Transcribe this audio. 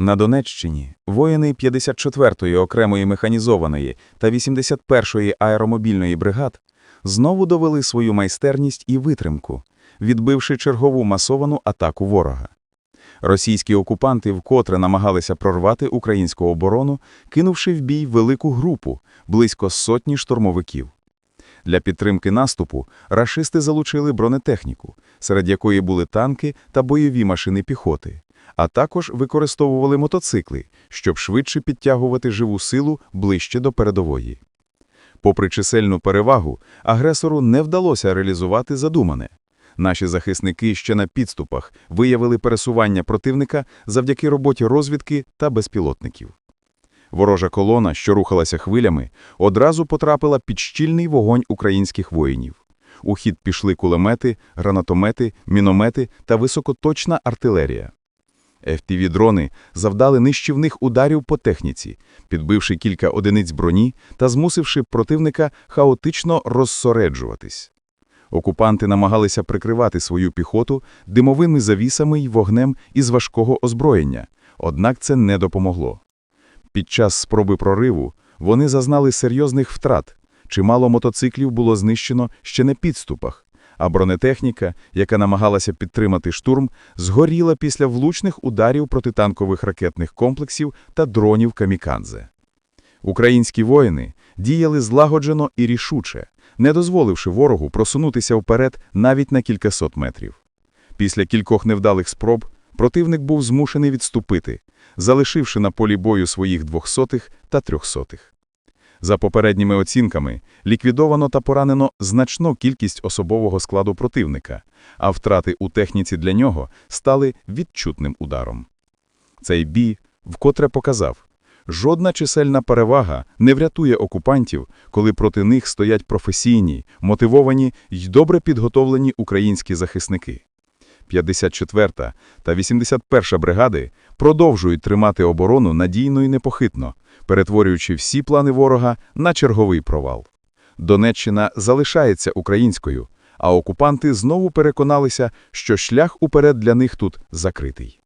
На Донеччині воїни 54-ї окремої механізованої та 81-ї аеромобільної бригад знову довели свою майстерність і витримку, відбивши чергову масовану атаку ворога. Російські окупанти вкотре намагалися прорвати українську оборону, кинувши в бій велику групу, близько сотні штурмовиків. Для підтримки наступу рашисти залучили бронетехніку, серед якої були танки та бойові машини піхоти, а також використовували мотоцикли, щоб швидше підтягувати живу силу ближче до передової. Попри чисельну перевагу, агресору не вдалося реалізувати задумане. Наші захисники ще на підступах виявили пересування противника завдяки роботі розвідки та безпілотників. Ворожа колона, що рухалася хвилями, одразу потрапила під щільний вогонь українських воїнів. У хід пішли кулемети, гранатомети, міномети та високоточна артилерія. FPV-дрони завдали нищівних ударів по техніці, підбивши кілька одиниць броні та змусивши противника хаотично розсореджуватись. Окупанти намагалися прикривати свою піхоту димовими завісами й вогнем із важкого озброєння, однак це не допомогло. Під час спроби прориву вони зазнали серйозних втрат, чимало мотоциклів було знищено ще на підступах, а бронетехніка, яка намагалася підтримати штурм, згоріла після влучних ударів протитанкових ракетних комплексів та дронів «Камікадзе». Українські воїни діяли злагоджено і рішуче, не дозволивши ворогу просунутися вперед навіть на кількасот метрів. Після кількох невдалих спроб противник був змушений відступити, залишивши на полі бою своїх двохсотих та трьохсотих. За попередніми оцінками, ліквідовано та поранено значну кількість особового складу противника, а втрати у техніці для нього стали відчутним ударом. Цей бій вкотре показав, жодна чисельна перевага не врятує окупантів, коли проти них стоять професійні, мотивовані й добре підготовлені українські захисники. 54-та та 81-ша бригади продовжують тримати оборону надійно і непохитно, перетворюючи всі плани ворога на черговий провал. Донеччина залишається українською, а окупанти знову переконалися, що шлях уперед для них тут закритий.